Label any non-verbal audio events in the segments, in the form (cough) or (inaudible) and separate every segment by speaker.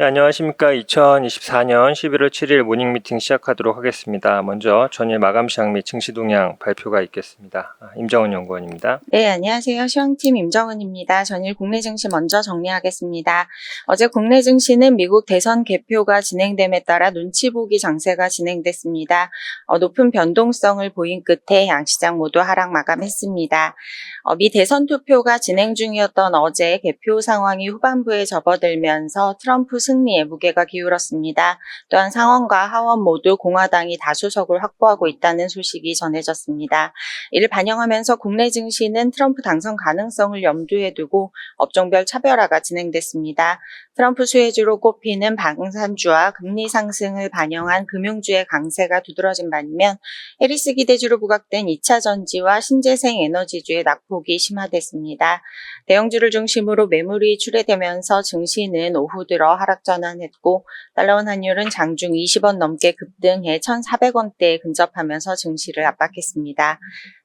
Speaker 1: 네, 안녕하십니까. 2024년 11월 7일 모닝 미팅 시작하도록 하겠습니다. 먼저 전일 마감 시황 및 증시 동향 발표가 있겠습니다. 아, 임정은 연구원입니다.
Speaker 2: 네, 안녕하세요. 시황팀 임정은입니다. 전일 국내 증시 먼저 정리하겠습니다. 어제 국내 증시는 미국 대선 개표가 진행됨에 따라 눈치 보기 장세가 진행됐습니다. 어, 높은 변동성을 보인 끝에 양시장 모두 하락 마감했습니다. 어, 미 대선 투표가 진행 중이었던 어제 개표 상황이 후반부에 접어들면서 트럼프 승리에 무게가 기울었습니다. 또한 상원과 하원 모두 공화당이 다수석을 확보하고 있다는 소식이 전해졌습니다. 이를 반영하면서 국내 증시는 트럼프 당선 가능성을 염두에 두고 업종별 차별화가 진행됐습니다. 트럼프 수혜주로 꼽히는 방산주와 금리 상승을 반영한 금융주의 강세가 두드러진 반면 해리스 기대주로 부각된 2차 전지와 신재생 에너지주의 낙폭이 심화됐습니다. 대형주를 중심으로 매물이 출회되면서 증시는 오후 들어 하락 전환했고 달러원 환율은 장중 20원 넘게 급등해 1,400원대에 근접하면서 증시를 압박했습니다.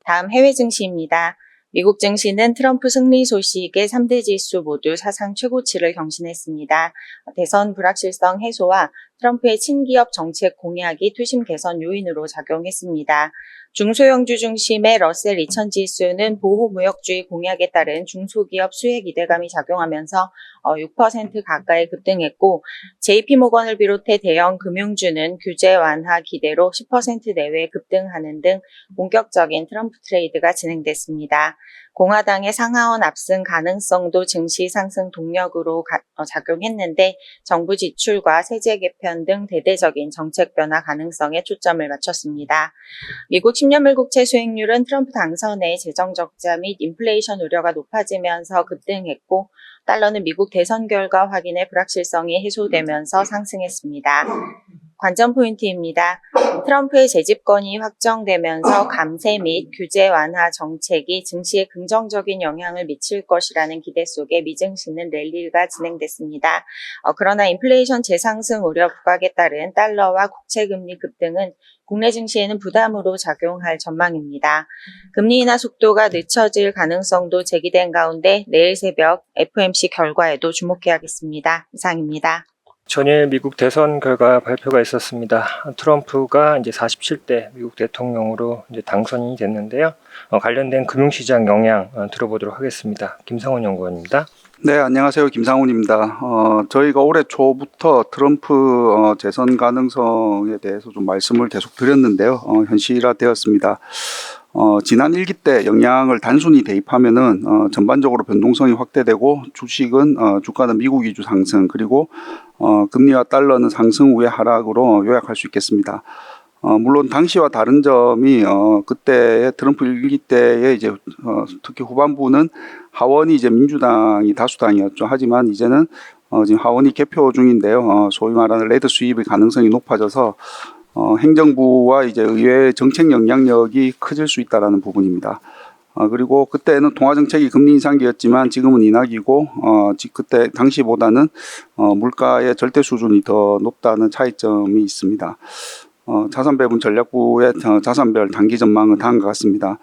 Speaker 2: 다음 해외 증시입니다. 미국 증시는 트럼프 승리 소식에 3대 지수 모두 사상 최고치를 경신했습니다. 대선 불확실성 해소와 트럼프의 친기업 정책 공약이 투심 개선 요인으로 작용했습니다. 중소형주 중심의 러셀 2000 지수는 보호무역주의 공약에 따른 중소기업 수혜 기대감이 작용하면서 6% 가까이 급등했고 JP모건을 비롯해 대형 금융주는 규제 완화 기대로 10% 내외 급등하는 등 본격적인 트럼프 트레이드가 진행됐습니다. 공화당의 상하원 압승 가능성도 증시 상승 동력으로 가, 어, 작용했는데 정부 지출과 세제 개편 등 대대적인 정책 변화 가능성에 초점을 맞췄습니다. 미국 10년물 국채 수익률은 트럼프 당선의 재정 적자 및 인플레이션 우려가 높아지면서 급등했고 달러는 미국 대선 결과 확인의 불확실성이 해소되면서 상승했습니다. 관전 포인트입니다. 트럼프의 재집권이 확정되면서 감세 및 규제 완화 정책이 증시에 긍정적인 영향을 미칠 것이라는 기대 속에 미증시는 랠리가 진행됐습니다. 어, 그러나 인플레이션 재상승 우려 부각에 따른 달러와 국채 금리 급등은 국내 증시에는 부담으로 작용할 전망입니다. 금리 인하 속도가 늦춰질 가능성도 제기된 가운데 내일 새벽 FOMC 결과에도 주목해야겠습니다. 이상입니다.
Speaker 1: 전일 미국 대선 결과 발표가 있었습니다. 트럼프가 이제 47대 미국 대통령으로 이제 당선이 됐는데요. 어, 관련된 금융시장 영향 어, 들어보도록 하겠습니다. 김상원 연구원입니다.
Speaker 3: 네, 안녕하세요. 김상훈입니다. 어, 저희가 올해 초부터 트럼프 어, 재선 가능성에 대해서 좀 말씀을 계속 드렸는데요. 어, 현실화 되었습니다. 어, 지난 일기 때 영향을 단순히 대입하면은 어, 전반적으로 변동성이 확대되고 주식은 어, 주가는 미국 위주 상승 그리고 어, 금리와 달러는 상승 후의 하락으로 요약할 수 있겠습니다. 어, 물론 당시와 다른 점이 어, 그때 트럼프 일기 때에 이제 어, 특히 후반부는 하원이 이제 민주당이 다수당이었죠. 하지만 이제는 어, 지금 하원이 개표 중인데요. 어, 소위 말하는 레드 수입의 가능성이 높아져서 어, 행정부와 이제 의회의 정책 영향력이 커질 수 있다라는 부분입니다. 어, 그리고 그때는 통화 정책이 금리 인상기였지만 지금은 인하기고 어, 지- 그때 당시보다는 어, 물가의 절대 수준이 더 높다는 차이점이 있습니다. 어, 자산 배분 전략부의 어, 자산별 단기 전망은 다음과 같습니다.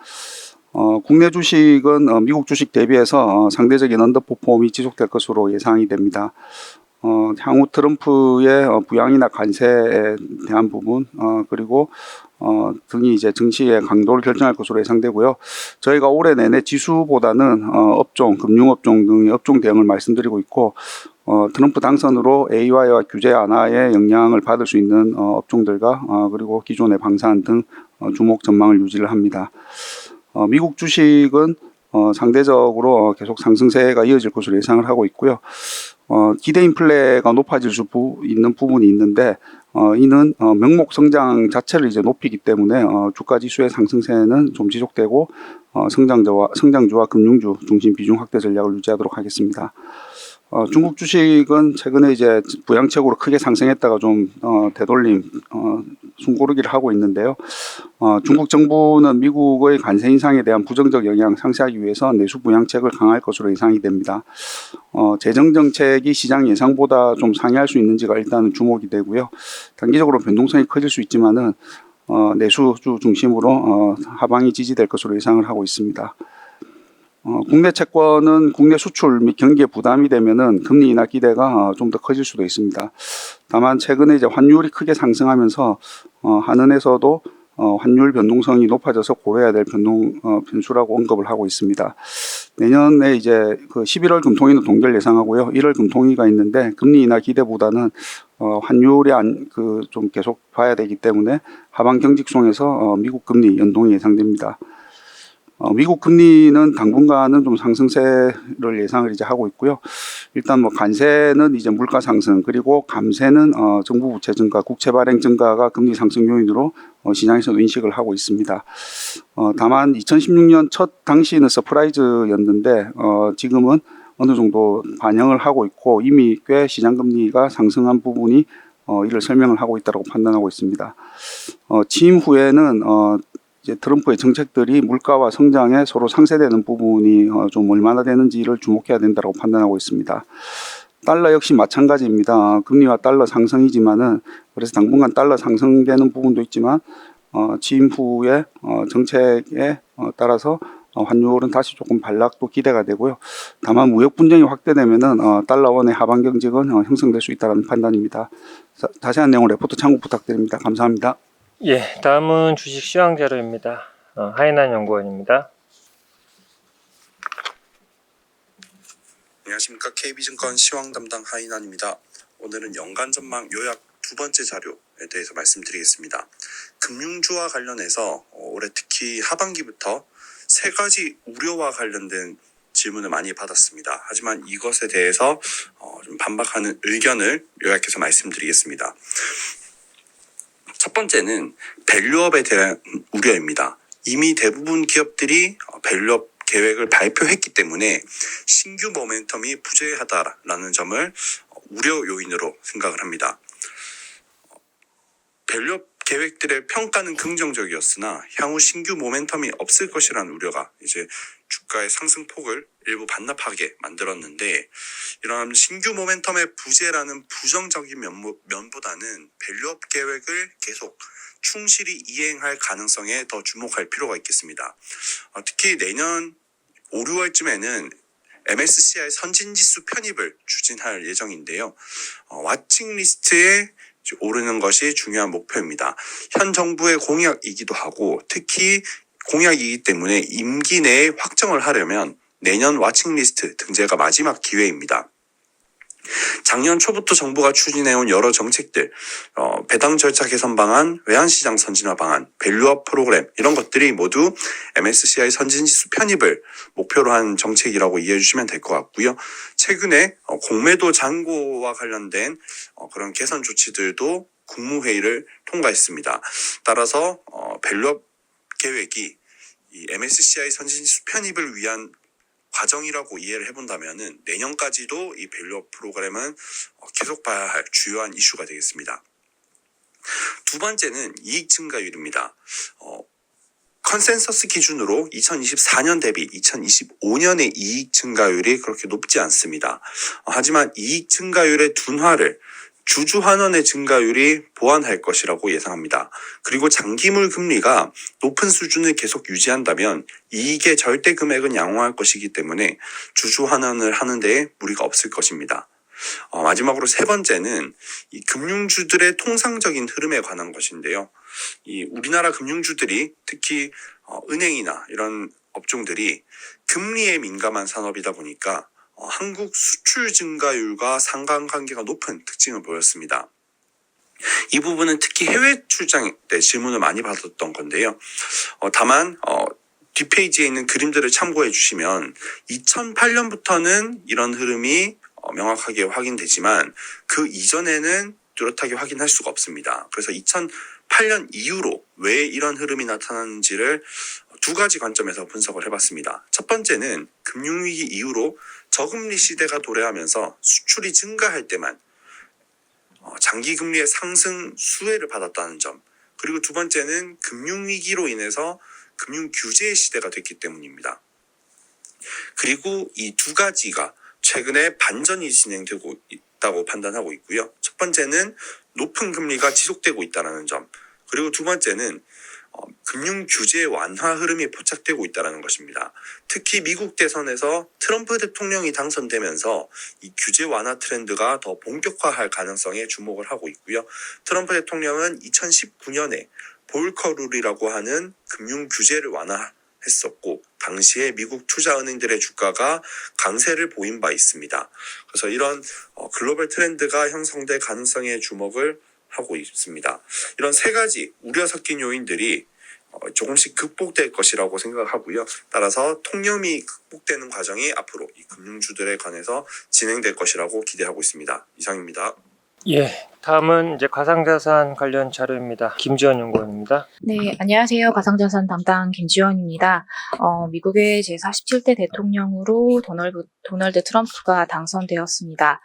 Speaker 3: 어, 국내 주식은 어, 미국 주식 대비해서 어, 상대적인 언더퍼폼이 지속될 것으로 예상이 됩니다. 어, 향후 트럼프의 어, 부양이나 관세에 대한 부분 어, 그리고 어, 등이 이제 증시의 강도를 결정할 것으로 예상되고요. 저희가 올해 내내 지수보다는 어, 업종, 금융업종 등의 업종 대응을 말씀드리고 있고 어, 트럼프 당선으로 AI와 규제 완화의 영향을 받을 수 있는 어, 업종들과 어, 그리고 기존의 방산 등 어, 주목 전망을 유지를 합니다. 어, 미국 주식은 어, 상대적으로 어, 계속 상승세가 이어질 것으로 예상을 하고 있고요. 어, 기대 인플레가 높아질 수 부, 있는 부분이 있는데 어, 이는 어, 명목 성장 자체를 이제 높이기 때문에 어, 주가 지수의 상승세는 좀 지속되고 어, 성장주와 성장주와 금융주 중심 비중 확대 전략을 유지하도록 하겠습니다. 어, 중국 주식은 최근에 이제 부양책으로 크게 상승했다가 좀 어, 되돌림 어, 숨고르기를 하고 있는데요. 어, 중국 정부는 미국의 관세 인상에 대한 부정적 영향 상쇄하기 위해서 내수 부양책을 강화할 것으로 예상이 됩니다. 어, 재정 정책이 시장 예상보다 좀 상회할 수 있는지가 일단은 주목이 되고요. 단기적으로 변동성이 커질 수 있지만은 어, 내수주 중심으로 어, 하방이 지지될 것으로 예상을 하고 있습니다. 어, 국내 채권은 국내 수출 및 경기에 부담이 되면은 금리 인하 기대가 좀 더 커질 수도 있습니다. 다만 최근에 이제 환율이 크게 상승하면서 어, 한은에서도 어, 환율 변동성이 높아져서 고려해야 될 변동 어, 변수라고 언급을 하고 있습니다. 내년에 이제 그 11월 금통위는 동결 예상하고요. 1월 금통위가 있는데 금리 인하 기대보다는 어, 환율이 안, 그, 좀 계속 봐야 되기 때문에 하반 경직성에서 어, 미국 금리 연동이 예상됩니다. 어, 미국 금리는 당분간은 좀 상승세를 예상을 이제 하고 있고요. 일단 뭐 관세는 이제 물가 상승 그리고 감세는 어, 정부 부채 증가, 국채 발행 증가가 금리 상승 요인으로 어, 시장에서 인식을 하고 있습니다. 어, 다만 2016년 첫 당시는 서프라이즈였는데 어, 지금은 어느 정도 반영을 하고 있고 이미 꽤 시장 금리가 상승한 부분이 어, 이를 설명을 하고 있다고 판단하고 있습니다. 어, 취임 후에는 어, 이제 트럼프의 정책들이 물가와 성장에 서로 상쇄되는 부분이 어, 좀 얼마나 되는지를 주목해야 된다고 판단하고 있습니다. 달러 역시 마찬가지입니다. 어, 금리와 달러 상승이지만은 그래서 당분간 달러 상승되는 부분도 있지만 어, 취임 후에 어, 정책에 어, 따라서 어, 환율은 다시 조금 반락도 기대가 되고요. 다만 무역 분쟁이 확대되면은 어, 달러 원의 하반 경직은 어, 형성될 수 있다는 판단입니다. 자, 자세한 내용 레포트 참고 부탁드립니다. 감사합니다.
Speaker 1: 예, 다음은 주식 시황 자료입니다. 어, 하이난 연구원입니다.
Speaker 4: 안녕하십니까 KB증권 시황 담당 하인환입니다. 오늘은 연간 전망 요약 두 번째 자료에 대해서 말씀드리겠습니다. 금융주와 관련해서 어, 올해 특히 하반기부터 세 가지 우려와 관련된 질문을 많이 받았습니다. 하지만 이것에 대해서 어, 좀 반박하는 의견을 요약해서 말씀드리겠습니다. 첫 번째는 밸류업에 대한 우려입니다. 이미 대부분 기업들이 어, 밸류업 계획을 발표했기 때문에 신규 모멘텀이 부재하다라는 점을 어, 우려 요인으로 생각을 합니다. 어, 밸류업 계획들의 평가는 긍정적이었으나 향후 신규 모멘텀이 없을 것이라는 우려가 이제 주가의 상승폭을 일부 반납하게 만들었는데 이런 신규 모멘텀의 부재라는 부정적인 면모, 면보다는 밸류업 계획을 계속 충실히 이행할 가능성에 더 주목할 필요가 있겠습니다. 어, 특히 내년 5, 6월쯤에는 MSCI 선진지수 편입을 추진할 예정인데요. 어, 와칭 리스트에 오르는 것이 중요한 목표입니다. 현 정부의 공약이기도 하고 특히 공약이기 때문에 임기 내에 확정을 하려면 내년 와칭 리스트 등재가 마지막 기회입니다. 작년 초부터 정부가 추진해온 여러 정책들, 어, 배당 절차 개선 방안, 외환시장 선진화 방안, 밸류업 프로그램 이런 것들이 모두 MSCI 선진지수 편입을 목표로 한 정책이라고 이해해 주시면 될 것 같고요. 최근에 어, 공매도 잔고와 관련된 어, 그런 개선 조치들도 국무회의를 통과했습니다. 따라서 어, 밸류업 계획이 이 MSCI 선진지수 편입을 위한 과정이라고 이해를 해본다면은 내년까지도 이 밸류업 프로그램은 어, 계속 봐야 할 주요한 이슈가 되겠습니다. 두 번째는 이익 증가율입니다. 어, 컨센서스 기준으로 2024년 대비 2025년의 이익 증가율이 그렇게 높지 않습니다. 어, 하지만 이익 증가율의 둔화를 주주 환원의 증가율이 보완할 것이라고 예상합니다. 그리고 장기물 금리가 높은 수준을 계속 유지한다면 이익의 절대 금액은 양호할 것이기 때문에 주주 환원을 하는 데 무리가 없을 것입니다. 어, 마지막으로 세 번째는 이 금융주들의 통상적인 흐름에 관한 것인데요. 이 우리나라 금융주들이 특히 어, 은행이나 이런 업종들이 금리에 민감한 산업이다 보니까 어, 한국 수출 증가율과 상관관계가 높은 특징을 보였습니다. 이 부분은 특히 해외 출장 때 질문을 많이 받았던 건데요. 어, 다만 어, 뒷페이지에 있는 그림들을 참고해 주시면 2008년부터는 이런 흐름이 어, 명확하게 확인되지만 그 이전에는 뚜렷하게 확인할 수가 없습니다. 그래서 2008년 이후로 왜 이런 흐름이 나타나는지를 두 가지 관점에서 분석을 해봤습니다. 첫 번째는 금융위기 이후로 저금리 시대가 도래하면서 수출이 증가할 때만 어, 장기 금리의 상승 수혜를 받았다는 점. 그리고 두 번째는 금융 위기로 인해서 금융 규제의 시대가 됐기 때문입니다. 그리고 이 두 가지가 최근에 반전이 진행되고 있다고 판단하고 있고요. 첫 번째는 높은 금리가 지속되고 있다는 점. 그리고 두 번째는 어, 금융 규제 완화 흐름이 포착되고 있다는 것입니다. 특히 미국 대선에서 트럼프 대통령이 당선되면서 이 규제 완화 트렌드가 더 본격화할 가능성에 주목을 하고 있고요. 트럼프 대통령은 2019년에 볼커 룰이라고 하는 금융 규제를 완화했었고 당시에 미국 투자은행들의 주가가 강세를 보인 바 있습니다. 그래서 이런 어, 글로벌 트렌드가 형성될 가능성에 주목을 하고 있습니다. 이런 세 가지 우려 섞인 요인들이 어, 조금씩 극복될 것이라고 생각하고요. 따라서 통념이 극복되는 과정이 앞으로 이 금융주들에 관해서 진행될 것이라고 기대하고 있습니다. 이상입니다.
Speaker 1: 예, 다음은 이제 가상자산 관련 자료입니다. 김지원 연구원입니다.
Speaker 5: 네, 안녕하세요. 가상자산 담당 김지원입니다. 어, 미국의 제47대 대통령으로 도널드, 도널드 트럼프가 당선되었습니다.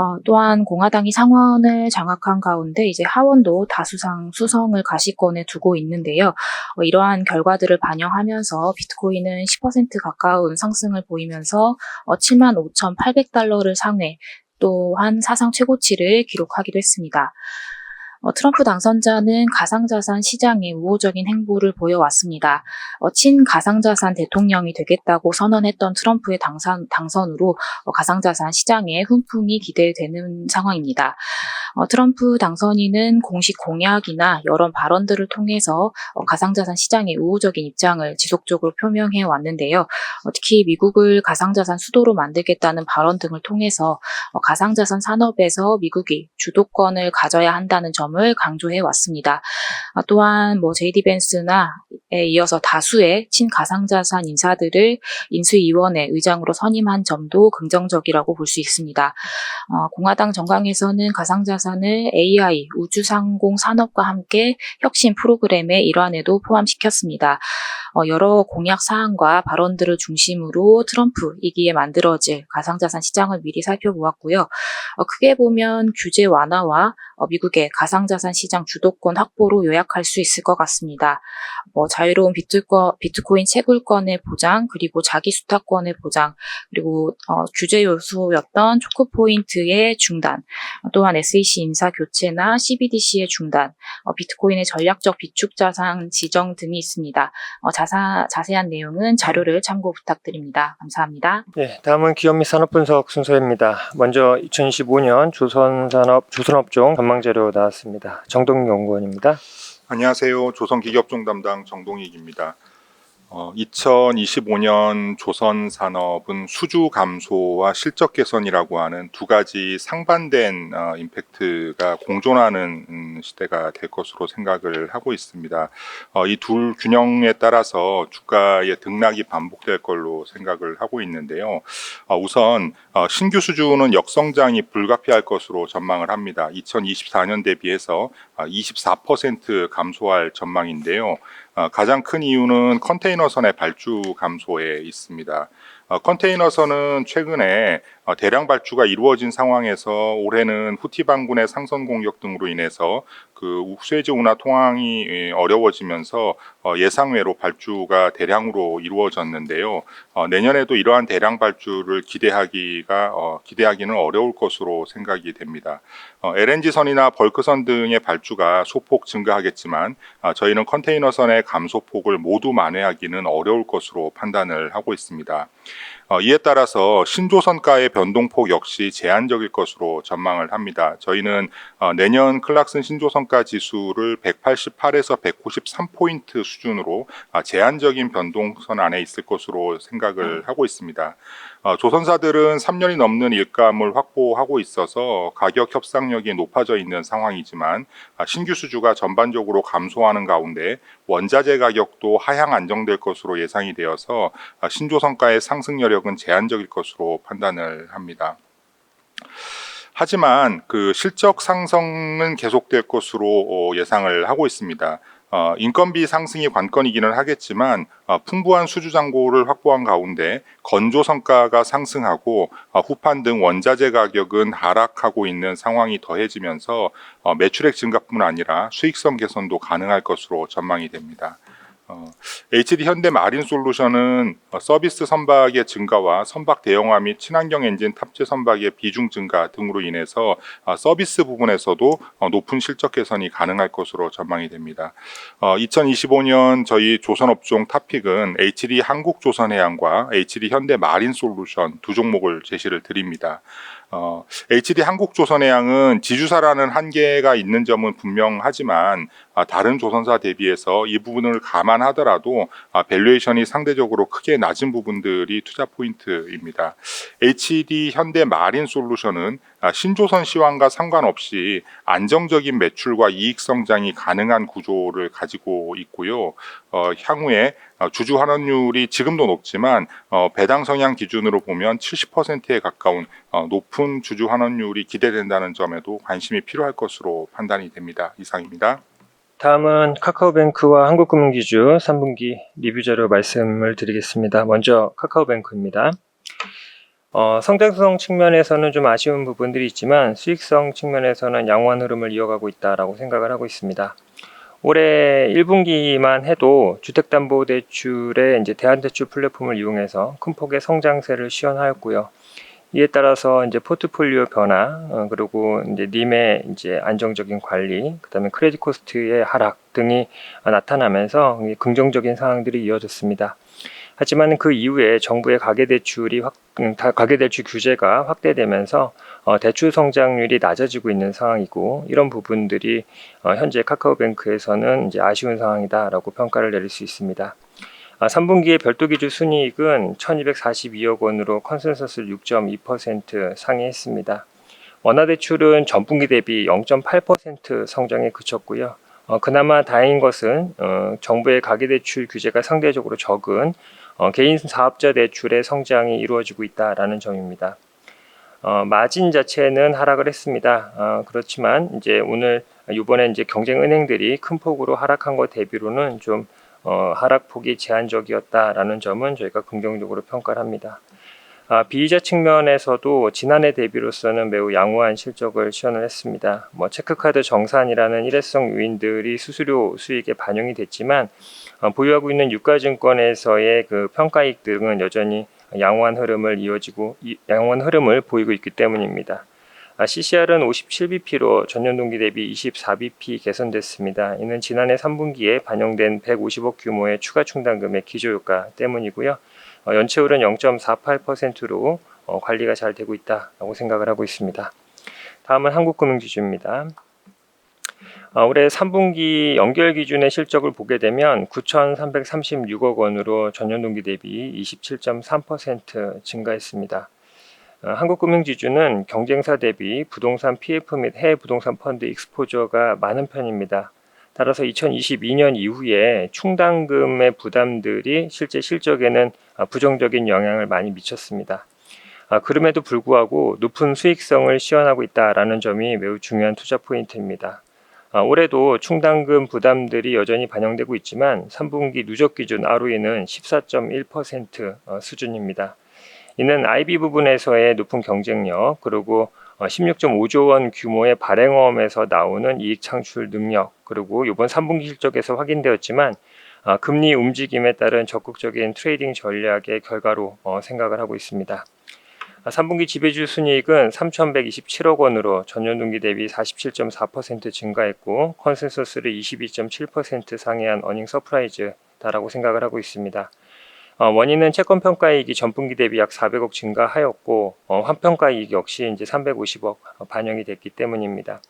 Speaker 5: 어, 또한 공화당이 상원을 장악한 가운데 이제 하원도 다수상 수성을 가시권에 두고 있는데요. 어, 이러한 결과들을 반영하면서 비트코인은 10% 가까운 상승을 보이면서 어, 75,800달러를 상회, 또한 사상 최고치를 기록하기도 했습니다. 어, 트럼프 당선자는 가상자산 시장에 우호적인 행보를 보여왔습니다. 어, 친 가상자산 대통령이 되겠다고 선언했던 트럼프의 당선, 당선으로 어, 가상자산 시장에 훈풍이 기대되는 상황입니다. 어, 트럼프 당선인은 공식 공약이나 여러 발언들을 통해서 어, 가상자산 시장의 우호적인 입장을 지속적으로 표명해 왔는데요. 어, 특히 미국을 가상자산 수도로 만들겠다는 발언 등을 통해서 어, 가상자산 산업에서 미국이 주도권을 가져야 한다는 점을 강조해 왔습니다. 아, 또한 뭐 JD 벤스나에 이어서 다수의 친가상자산 인사들을 인수위원회 의장으로 선임한 점도 긍정적이라고 볼 수 있습니다. 어, 공화당 정강에서는 가상자산 을 AI 우주상공 산업과 함께 혁신 프로그램의 일환에도 포함시켰습니다. 어, 여러 공약 사항과 발언들을 중심으로 트럼프 이기에 만들어질 가상자산 시장을 미리 살펴보았고요. 어, 크게 보면 규제 완화와 어, 미국의 가상자산 시장 주도권 확보로 요약할 수 있을 것 같습니다. 뭐 자유로운 비트코, 비트코인 채굴권의 보장, 그리고 자기 수탁권의 보장, 그리고 어, 규제 요소였던 초코포인트의 중단, 또한 SEC 인사 교체나 CBDC의 중단, 어, 비트코인의 전략적 비축 자산 지정 등이 있습니다. 어, 자사, 자세한 내용은 자료를 참고 부탁드립니다. 감사합니다.
Speaker 1: 예, 다음은 기업 및 산업 분석 순서입니다. 먼저 2025년 조선산업 조선업종 전망 자료 나왔습니다. 정동 연구원입니다.
Speaker 6: 안녕하세요. 조선기업종 담당 정동익입니다. 어, 2025년 조선 산업은 수주 감소와 실적 개선이라고 하는 두 가지 상반된 어, 임팩트가 공존하는 음, 시대가 될 것으로 생각을 하고 있습니다. 어, 이 둘 균형에 따라서 주가의 등락이 반복될 걸로 생각을 하고 있는데요. 어, 우선 어, 신규 수주는 역성장이 불가피할 것으로 전망을 합니다. 2024년 대비해서 어, 24% 감소할 전망인데요. 어, 가장 큰 이유는 컨테이너선의 발주 감소에 있습니다. 어, 컨테이너선은 최근에 어, 대량 발주가 이루어진 상황에서 올해는 후티 반군의 상선 공격 등으로 인해서 그 수에즈 운하 통항이 예, 어려워지면서 어, 예상외로 발주가 대량으로 이루어졌는데요. 어, 내년에도 이러한 대량 발주를 기대하기가 어, 기대하기는 어려울 것으로 생각이 됩니다. 어, LNG선이나 벌크선 등의 발주가 소폭 증가하겠지만 아, 저희는 컨테이너선의 감소폭을 모두 만회하기는 어려울 것으로 판단을 하고 있습니다. 어, 이에 따라서 신조선가의 변동폭 역시 제한적일 것으로 전망을 합니다. 저희는 어, 내년 클락슨 신조선가 지수를 188에서 193포인트 수준으로 아, 제한적인 변동선 안에 있을 것으로 생각을 하고 있습니다. 어, 조선사들은 3년이 넘는 일감을 확보하고 있어서 가격 협상력이 높아져 있는 상황이지만 아, 신규 수주가 전반적으로 감소하는 가운데 원자재 가격도 하향 안정될 것으로 예상이 되어서 아, 신조선가의 상승 여력은 제한적일 것으로 판단을 합니다. 하지만 그 실적 상승은 계속될 것으로 어, 예상을 하고 있습니다. 어, 인건비 상승이 관건이기는 하겠지만 어, 풍부한 수주 잔고를 확보한 가운데 건조 성과가 상승하고 어, 후판 등 원자재 가격은 하락하고 있는 상황이 더해지면서 어, 매출액 증가뿐 아니라 수익성 개선도 가능할 것으로 전망이 됩니다. 어, HD 현대 마린 솔루션은 어, 서비스 선박의 증가와 선박 대형화 및 친환경 엔진 탑재 선박의 비중 증가 등으로 인해서 어, 서비스 부분에서도 어, 높은 실적 개선이 가능할 것으로 전망이 됩니다. 어, 2025년 저희 조선업종 탑픽은 HD 한국조선해양과 HD 현대 마린 솔루션 두 종목을 제시를 드립니다. 어, HD 한국조선해양은 지주사라는 한계가 있는 점은 분명하지만 아, 다른 조선사 대비해서 이 부분을 감안하더라도 아, 밸류에이션이 상대적으로 크게 낮은 부분들이 투자 포인트입니다. HD 현대 마린 솔루션은 아, 신조선 시황과 상관없이 안정적인 매출과 이익 성장이 가능한 구조를 가지고 있고요. 어, 향후에 어, 주주 환원율이 지금도 높지만 어, 배당 성향 기준으로 보면 70%에 가까운 어, 높은 주주 환원율이 기대된다는 점에도 관심이 필요할 것으로 판단이 됩니다. 이상입니다.
Speaker 1: 다음은 카카오뱅크와 한국금융지주 3분기 리뷰 자료 말씀을 드리겠습니다. 먼저 카카오뱅크입니다. 어, 성장성 측면에서는 좀 아쉬운 부분들이 있지만 수익성 측면에서는 양호한 흐름을 이어가고 있다라고 생각을 하고 있습니다. 올해 1분기만 해도 주택담보대출의 이제 대한대출 플랫폼을 이용해서 큰 폭의 성장세를 시현하였고요. 이에 따라서 이제 포트폴리오 변화, 어, 그리고 이제 님의 이제 안정적인 관리, 그다음에 크레딧 코스트의 하락 등이 나타나면서 긍정적인 상황들이 이어졌습니다. 하지만 그 이후에 정부의 가계대출이 확, 음, 다- 가계대출 규제가 확대되면서 어, 대출 성장률이 낮아지고 있는 상황이고 이런 부분들이 어, 현재 카카오뱅크에서는 이제 아쉬운 상황이다라고 평가를 내릴 수 있습니다. 아, 3분기의 별도 기준 순이익은 1242억 원으로 컨센서스 6.2% 상회했습니다. 원화 대출은 전분기 대비 0.8% 성장에 그쳤고요. 어, 그나마 다행인 것은 어, 정부의 가계대출 규제가 상대적으로 적은 어, 개인 사업자 대출의 성장이 이루어지고 있다라는 점입니다. 어, 마진 자체는 하락을 했습니다. 어, 그렇지만 이제 오늘 이번에 이제 경쟁 은행들이 큰 폭으로 하락한 것 대비로는 좀 어, 하락폭이 제한적이었다라는 점은 저희가 긍정적으로 평가를 합니다. 아, 비이자 측면에서도 지난해 대비로서는 매우 양호한 실적을 시현을 했습니다. 뭐 체크카드 정산이라는 일회성 요인들이 수수료 수익에 반영이 됐지만 어, 보유하고 있는 유가증권에서의 그 평가이익 등은 여전히 양호한 흐름을 이어지고 이- 양호한 흐름을 보이고 있기 때문입니다. 아, CCR은 57bp로 전년 동기 대비 24bp 개선됐습니다. 이는 지난해 3분기에 반영된 150억 규모의 추가 충당금의 기조효과 때문이고요. 어, 연체율은 0.48%로 어, 관리가 잘 되고 있다고 생각을 하고 있습니다. 다음은 한국금융지주입니다. 어, 올해 3분기 연결 기준의 실적을 보게 되면 9,336억 원으로 전년 동기 대비 27.3% 증가했습니다. 어, 한국금융지주는 경쟁사 대비 부동산 PF 및 해외 부동산 펀드 익스포저가 많은 편입니다. 따라서 2022년 이후에 충당금의 부담들이 실제 실적에는 아, 부정적인 영향을 많이 미쳤습니다. 아, 그럼에도 불구하고 높은 수익성을 시현하고 있다라는 점이 매우 중요한 투자 포인트입니다. 아, 올해도 충당금 부담들이 여전히 반영되고 있지만 3분기 누적 기준 ROE는 14.1% 어, 수준입니다. 이는 IB 부분에서의 높은 경쟁력 그리고 어, 16.5조 원 규모의 발행어음에서 나오는 이익 창출 능력 그리고 이번 3분기 실적에서 확인되었지만 아, 금리 움직임에 따른 적극적인 트레이딩 전략의 결과로 어, 생각을 하고 있습니다. 아, 3분기 지배주 순이익은 3,127억 원으로 전년 동기 대비 47.4% 증가했고 컨센서스를 22.7% 상회한 어닝 서프라이즈다라고 생각을 하고 있습니다. 어, 원인은 채권 평가이익이 전분기 대비 약 400억 증가하였고 어, 환평가이익 역시 이제 350억 반영이 됐기 때문입니다.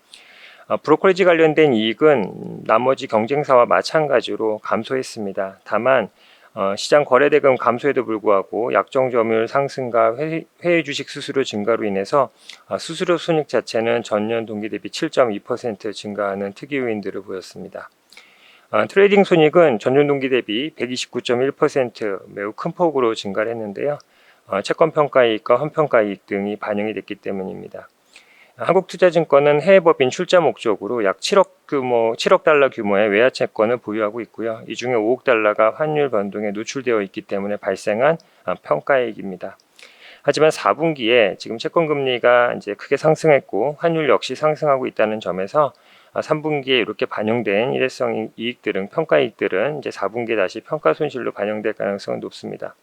Speaker 1: 어, 브로커리지 관련된 이익은 나머지 경쟁사와 마찬가지로 감소했습니다. 다만 어, 시장 거래대금 감소에도 불구하고 약정 점유율 상승과 회, 회의 주식 수수료 증가로 인해서 어, 수수료 순익 자체는 전년 동기 대비 7.2% 증가하는 특이 요인들을 보였습니다. 어, 트레이딩 손익은 전년 동기 대비 129.1% 매우 큰 폭으로 증가를 했는데요. 어, 채권 평가이익과 환평가이익 등이 반영이 됐기 때문입니다. 한국투자증권은 해외 법인 출자 목적으로 약 7억 규모, 7억 달러 규모의 외화 채권을 보유하고 있고요. 이 중에 5억 달러가 환율 변동에 노출되어 있기 때문에 발생한 아, 평가이익입니다. 하지만 4분기에 지금 채권 금리가 이제 크게 상승했고 환율 역시 상승하고 있다는 점에서 아, 3분기에 이렇게 반영된 일회성 이익들은 평가 이익들은 이제 4분기에 다시 평가 손실로 반영될 가능성은 높습니다.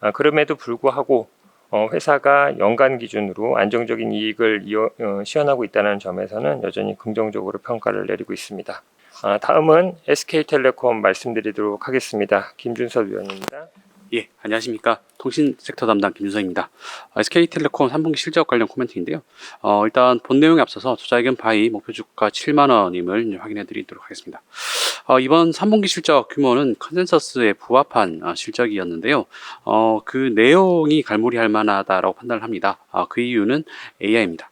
Speaker 1: 아, 그럼에도 불구하고 어, 회사가 연간 기준으로 안정적인 이익을 어, 시현하고 있다는 점에서는 여전히 긍정적으로 평가를 내리고 있습니다. 아, 다음은 SK텔레콤 말씀드리도록 하겠습니다. 김준섭 위원입니다.
Speaker 7: 예, 안녕하십니까. 통신 섹터 담당 김준성입니다. 어, SK텔레콤 3분기 실적 관련 코멘트인데요. 어, 일단 본 내용에 앞서서 투자의견 바이 목표 주가 7만 원임을 확인해 드리도록 하겠습니다. 어, 이번 3분기 실적 규모는 컨센서스에 부합한 어, 실적이었는데요. 어, 그 내용이 갈무리할 만하다라고 판단을 합니다. 어, 그 이유는 AI입니다.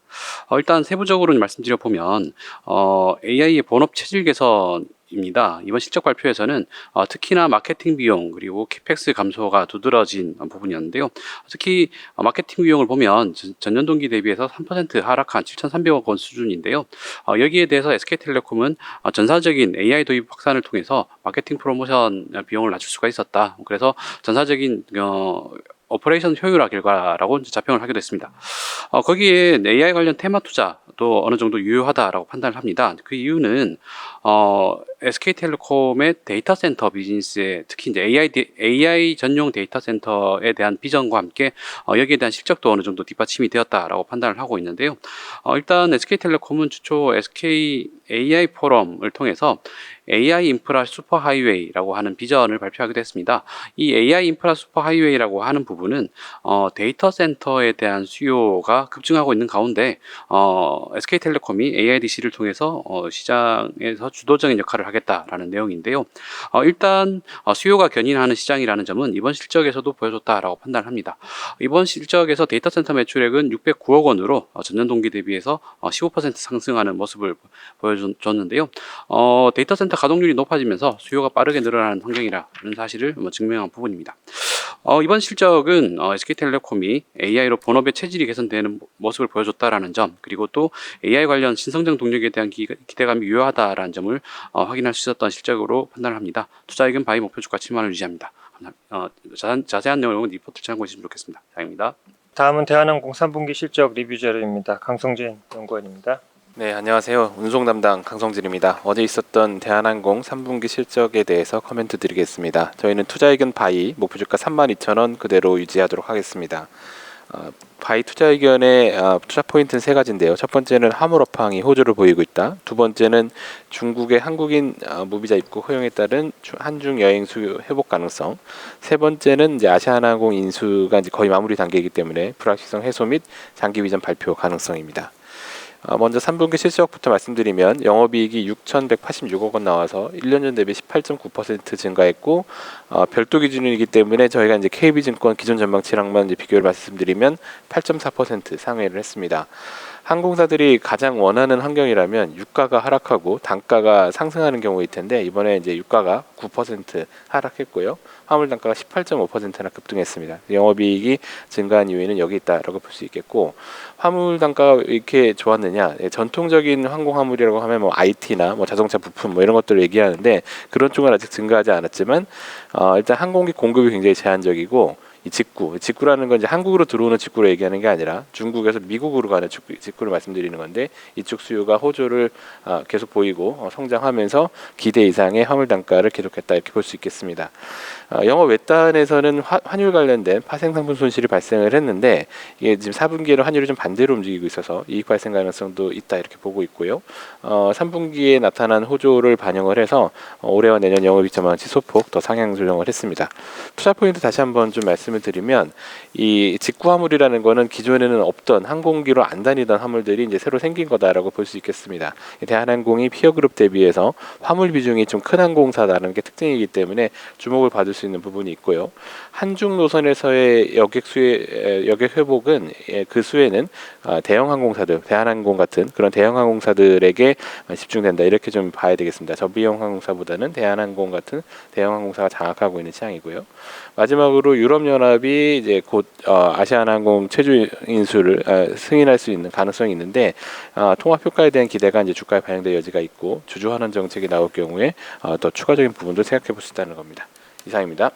Speaker 7: 어, 일단 세부적으로 말씀드려 보면 어, AI의 본업 체질 개선 입니다. 이번 실적 발표에서는 어, 특히나 마케팅 비용 그리고 캐펙스 감소가 두드러진 어, 부분이었는데요. 특히 어, 마케팅 비용을 보면 전- 전년 동기 대비해서 3% 하락한 7,300억 원 수준인데요. 어, 여기에 대해서 SK텔레콤은 어, 전사적인 AI 도입 확산을 통해서 마케팅 프로모션 비용을 낮출 수가 있었다. 그래서 전사적인 어, 오퍼레이션 효율화 결과라고 자평을 하게 됐습니다. 어, 거기에 AI 관련 테마 투자 도 어느 정도 유효하다라고 판단을 합니다. 그 이유는 어, SK텔레콤의 데이터 센터 비즈니스에 특히 이제 AI, 데- AI 전용 데이터 센터에 대한 비전과 함께 어, 여기에 대한 실적도 어느 정도 뒷받침이 되었다라고 판단을 하고 있는데요. 어, 일단 SK텔레콤은 주초 SK AI 포럼을 통해서 AI 인프라 슈퍼 하이웨이라고 하는 비전을 발표하게 됐습니다. 이 AI 인프라 슈퍼 하이웨이라고 하는 부분은 어, 데이터 센터에 대한 수요가 급증하고 있는 가운데 어, SK텔레콤이 AIDC를 통해서 어, 시장에서 주도적인 역할을 하겠다라는 내용인데요. 어, 일단 어, 수요가 견인하는 시장이라는 점은 이번 실적에서도 보여줬다라고 판단합니다. 이번 실적에서 데이터 센터 매출액은 609억 원으로 어, 전년 동기 대비해서 어, 15% 상승하는 모습을 보여줬는데요. 어, 데이터 센터 가동률이 높아지면서 수요가 빠르게 늘어나는 환경이라는 사실을 뭐 증명한 부분입니다. 어, 이번 실적은 어, SK텔레콤이 AI로 본업의 체질이 개선되는 모습을 보여줬다라는 점, 그리고 또 AI 관련 신성장 동력에 대한 기, 대감이 유효하다라는 점을 어, 확인할 수 있었던 실적으로 판단을 합니다. 투자 의견 바이 목표 주가 7만 원 유지합니다. 감사합니다. 어, 자세한, 자세한 내용은 리포트 참고해 주시면 좋겠습니다. 다입니다.
Speaker 1: 다음은 대한항공 3분기 실적 리뷰 자료입니다. 강성진 연구원입니다.
Speaker 8: 네, 안녕하세요. 운송 담당 강성진입니다. 어제 있었던 대한항공 3분기 실적에 대해서 코멘트 드리겠습니다. 저희는 투자 의견 바이 목표 주가 32,000원 그대로 유지하도록 하겠습니다. 어, 바이 투자 의견의 어, 투자 포인트는 세 가지인데요. 첫 번째는 화물업황이 호조를 보이고 있다. 두 번째는 중국의 한국인 어, 무비자 입국 허용에 따른 주- 한중 여행 수요 회복 가능성. 세 번째는 이제 아시아나항공 인수가 이제 거의 마무리 단계이기 때문에 불확실성 해소 및 장기 비전 발표 가능성입니다. 어, 먼저 3분기 실적부터 말씀드리면 영업이익이 6,186억 원 나와서 1년 전 대비 18.9% 증가했고 어, 별도 기준이기 때문에 저희가 이제 KB증권 기존 전망치랑만 이제 비교를 말씀드리면 8.4% 상회를 했습니다. 항공사들이 가장 원하는 환경이라면 유가가 하락하고 단가가 상승하는 경우일 텐데 이번에 이제 유가가 9% 하락했고요. 화물 단가가 18.5%나 급등했습니다. 영업이익이 증가한 이유는 여기 있다라고 볼 수 있겠고 화물 단가가 이렇게 좋았느냐? 예, 전통적인 항공 화물이라고 하면 뭐 IT나 뭐 자동차 부품 뭐 이런 것들을 얘기하는데 그런 쪽은 아직 증가하지 않았지만 어, 일단 항공기 공급이 굉장히 제한적이고 이 직구, 직구라는 건 이제 한국으로 들어오는 직구를 얘기하는 게 아니라 중국에서 미국으로 가는 직구, 직구 를 말씀드리는 건데 이쪽 수요가 호조를 어, 계속 보이고 어, 성장하면서 기대 이상의 화물 단가를 계속했다 이렇게 볼 수 있겠습니다. 어, 영업 외단에서는 화, 환율 관련된 파생 상품 손실이 발생을 했는데 이게 지금 4분기에는 환율이 좀 반대로 움직이고 있어서 이익 발생 가능성도 있다 이렇게 보고 있고요. 어, 3분기에 나타난 호조를 반영을 해서 어, 올해와 내년 영업이익 전망치 소폭 더 상향 조정을 했습니다. 투자 포인트 다시 한번 좀 말씀 을 드리면 이 직구 화물이라는 거는 기존에는 없던 항공기로 안 다니던 화물들이 이제 새로 생긴 거다라고 볼 수 있겠습니다. 대한항공이 피어 그룹 대비해서 화물 비중이 좀 큰 항공사라는 게 특징이기 때문에 주목을 받을 수 있는 부분이 있고요. 한중 노선에서의 여객 수의 여객 회복은 예, 그 수에는 아, 대형 항공사들, 대한항공 같은 그런 대형 항공사들에게 집중된다 이렇게 좀 봐야 되겠습니다. 저비용 항공사보다는 대한항공 같은 대형 항공사가 장악하고 있는 시장이고요. 마지막으로 유럽연 합이 이제 곧 어, 아시아나항공 체주 인수를 아, 승인할 수 있는 가능성이 있는데 아, 통합 효과에 대한 기대가 이제 주가에 반영될 여지가 있고 주주 환원 정책이 나올 경우에 어, 더 추가적인 부분도 생각해 볼 수 있다는 겁니다. 이상입니다.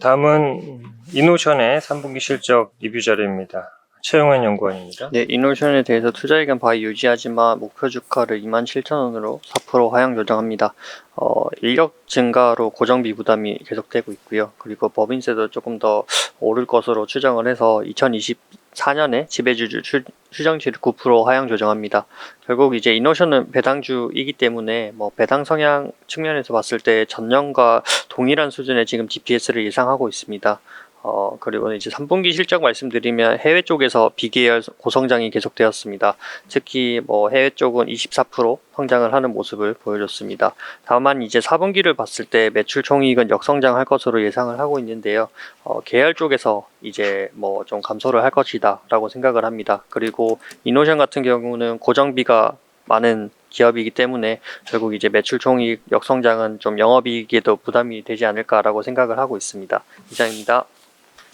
Speaker 1: 다음은 이노션의 3분기 실적 리뷰 자료입니다. 최용현 연구원입니다.
Speaker 9: 네, 이노션에 대해서 투자 의견 바이 유지하지만 목표 주가를 27,000원으로 4% 하향 조정합니다. 어, 인력 증가로 고정비 부담이 계속되고 있고요. 그리고 법인세도 조금 더 오를 것으로 추정을 해서 2024년에 지배주주 추, 추정치를 9% 하향 조정합니다. 결국 이제 이노션은 배당주이기 때문에 뭐 배당 성향 측면에서 봤을 때 전년과 동일한 수준의 지금 DPS를 예상하고 있습니다. 어, 그리고 이제 3분기 실적 말씀드리면 해외 쪽에서 비계열 고성장이 계속되었습니다. 특히 뭐 해외 쪽은 24% 성장을 하는 모습을 보여줬습니다. 다만 이제 4분기를 봤을 때 매출 총이익은 역성장할 것으로 예상을 하고 있는데요. 어, 계열 쪽에서 이제 뭐 좀 감소를 할 것이다라고 생각을 합니다. 그리고 이노션 같은 경우는 고정비가 많은 기업이기 때문에 결국 이제 매출 총이익 역성장은 좀 영업이익에도 부담이 되지 않을까라고 생각을 하고 있습니다. 이상입니다.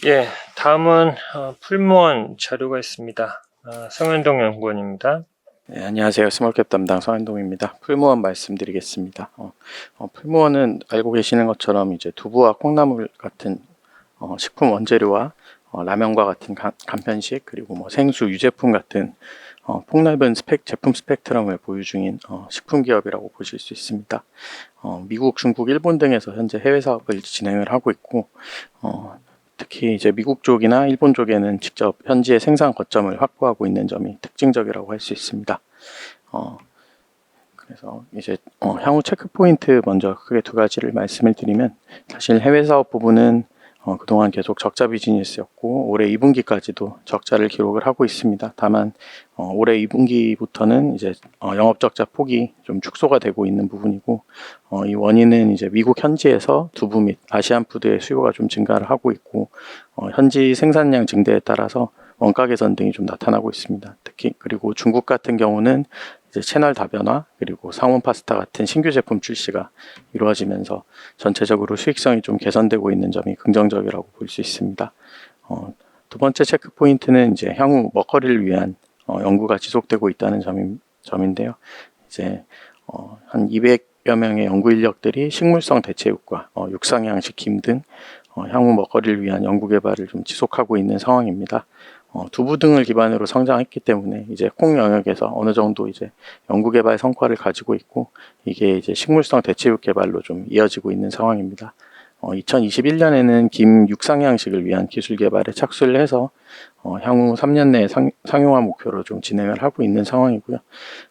Speaker 1: 예, 다음은 어, 풀무원 자료가 있습니다. 어, 성현동 연구원입니다.
Speaker 10: 네, 안녕하세요. 스몰캡 담당 성현동입니다. 풀무원 말씀드리겠습니다. 어, 어, 풀무원은 알고 계시는 것처럼 이제 두부와 콩나물 같은 어, 식품 원재료와 어, 라면과 같은 간, 간편식 그리고 뭐 생수, 유제품 같은 어, 폭넓은 스펙, 제품 스펙트럼을 보유 중인 어, 식품 기업이라고 보실 수 있습니다. 어, 미국, 중국, 일본 등에서 현재 해외 사업을 진행을 하고 있고 어, 특히 이제 미국 쪽이나 일본 쪽에는 직접 현지의 생산 거점을 확보하고 있는 점이 특징적이라고 할 수 있습니다. 어, 그래서 이제 어, 향후 체크 포인트 먼저 크게 두 가지를 말씀을 드리면 사실 해외 사업 부분은 어, 그동안 계속 적자 비즈니스였고 올해 2분기까지도 적자를 기록을 하고 있습니다. 다만 어, 올해 2분기부터는 이제 어, 영업 적자 폭이 좀 축소가 되고 있는 부분이고 어, 이 원인은 이제 미국 현지에서 두부 및 아시안 푸드의 수요가 좀 증가를 하고 있고 어, 현지 생산량 증대에 따라서 원가 개선 등이 좀 나타나고 있습니다. 특히 그리고 중국 같은 경우는 채널 다변화 그리고 상온 파스타 같은 신규 제품 출시가 이루어지면서 전체적으로 수익성이 좀 개선되고 있는 점이 긍정적이라고 볼 수 있습니다. 어, 두 번째 체크 포인트는 이제 향후 먹거리를 위한 어, 연구가 지속되고 있다는 점인, 점인데요. 이제 어, 한 200여 명의 연구 인력들이 식물성 대체 육과 어, 육상 양식힘 등 어, 향후 먹거리를 위한 연구 개발을 좀 지속하고 있는 상황입니다. 어, 두부 등을 기반으로 성장했기 때문에 이제 콩 영역에서 어느 정도 이제 연구 개발 성과를 가지고 있고 이게 이제 식물성 대체육 개발로 좀 이어지고 있는 상황입니다. 어, 2021년에는 김 육상 양식을 위한 기술 개발에 착수를 해서 어, 향후 3년 내에 상, 상용화 목표로 좀 진행을 하고 있는 상황이고요.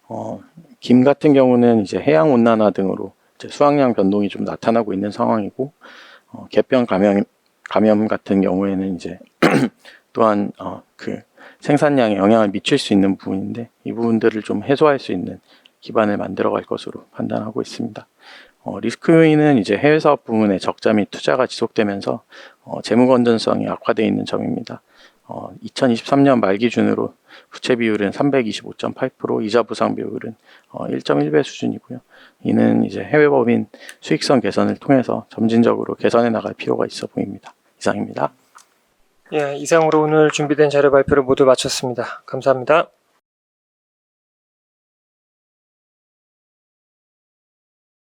Speaker 10: 어, 김 같은 경우는 이제 해양 온난화 등으로 이제 수확량 변동이 좀 나타나고 있는 상황이고 어, 객병 감염 감염 같은 경우에는 이제 (clears throat) 또한 어, 그 생산량에 영향을 미칠 수 있는 부분인데 이 부분들을 좀 해소할 수 있는 기반을 만들어 갈 것으로 판단하고 있습니다. 어, 리스크 요인은 이제 해외 사업 부문의 적자 및 투자가 지속되면서 어, 재무 건전성이 악화되어 있는 점입니다. 어, 2023년 말 기준으로 부채 비율은 325.8%, 이자 부상 비율은 어, 1.1배 수준이고요. 이는 이제 해외 법인 수익성 개선을 통해서 점진적으로 개선해 나갈 필요가 있어 보입니다. 이상입니다.
Speaker 1: 예, 이상으로 오늘 준비된 자료 발표를 모두 마쳤습니다. 감사합니다.